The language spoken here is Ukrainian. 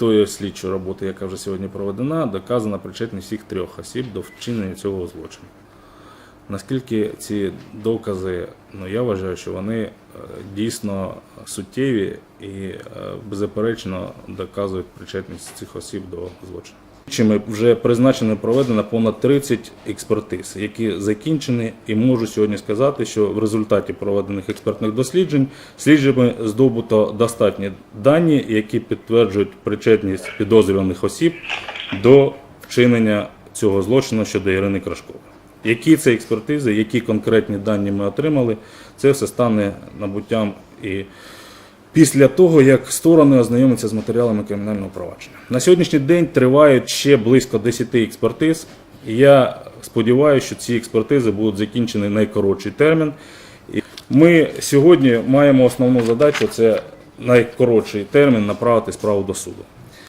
тої слідчої роботи, яка вже сьогодні проведена, доказана причетність всіх трьох осіб до вчинення цього злочину. Наскільки ці докази, ну я вважаю, що вони е, дійсно суттєві і е, беззаперечно доказують причетність цих осіб до злочину. Чими вже призначено проведено понад 30 експертиз, які закінчені, і можу сьогодні сказати, що в результаті проведених експертних досліджень слідчими здобуто достатні дані, які підтверджують причетність підозрюваних осіб до вчинення цього злочину щодо Ірини Крашкової. Які це експертизи, які конкретні дані ми отримали, це все стане набуттям і після того, як сторони ознайомляться з матеріалами кримінального провадження. На сьогоднішній день тривають ще близько 10 експертиз. Я сподіваюся, що ці експертизи будуть закінчені найкоротший термін. Ми сьогодні маємо основну задачу це найкоротший термін направити справу до суду.